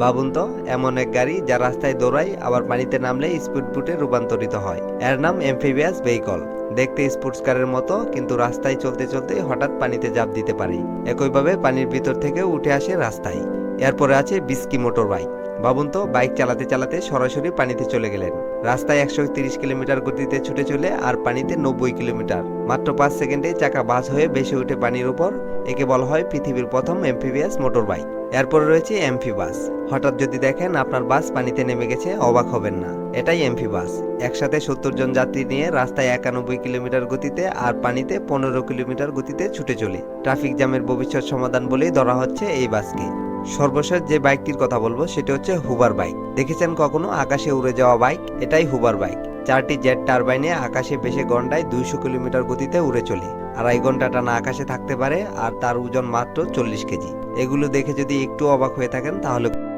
ভাবুন তো, এমন এক গাড়ি যা রাস্তায় দৌড়ায়, আবার পানিতে নামলে স্পিড বুটে রূপান্তরিত হয়। এর নাম এমফিবিয়াস ভেহিকল দেখতে স্পোর্টস কারের মতো, কিন্তু রাস্তায় চলতে চলতে হঠাৎ পানিতে জাপ দিতে পারে। একইভাবে পানির ভিতর থেকে উঠে আসে রাস্তায়। এরপরে আছে বিস্কি মোটর বাইক ভাবুন তো বাইক চালাতে চালাতে সরাসরি পানিতে চলে গেলেন। রাস্তায় একশো তিরিশ কিলোমিটার গতিতে ছুটে চলে আর পানিতে নব্বই কিলোমিটার। মাত্র পাঁচ সেকেন্ডে চাকা বাস হয়ে ভেসে ওঠে পানির উপর, একে বলা হয় পৃথিবীর প্রথম এমফিবিয়াস মোটর বাইক এরপরে রয়েছে এমফি বাস হঠাৎ যদি দেখেন, আপনার বাস পানিতে নেমে গেছে, অবাক হবেন না। এটাই এমফি বাস একসাথে সত্তর জন যাত্রী নিয়ে রাস্তায় একানব্বই কিলোমিটার গতিতে আর পানিতে পনেরো কিলোমিটার গতিতে ছুটে চলে। ট্রাফিক জ্যামের ভবিষ্যৎ সমাধান বলেই ধরা হচ্ছে এই বাসকে। সর্বশেষ যে বাইকটির কথা বলব সেটি হচ্ছে হুবার বাইক। দেখেছেন কখনো? আকাশে উড়ে যাওয়া বাইক, এটাই হুবার বাইক। চারটি জেট টারবাইনে আকাশে বেশে ঘন্টায় দুইশো কিলোমিটার গতিতে উড়ে চলে। আড়াই ঘণ্টা টানা আকাশে থাকতে পারে আর তার ওজন মাত্র চল্লিশ কেজি। এগুলো দেখে যদি একটু অবাক হয়ে থাকেন তাহলে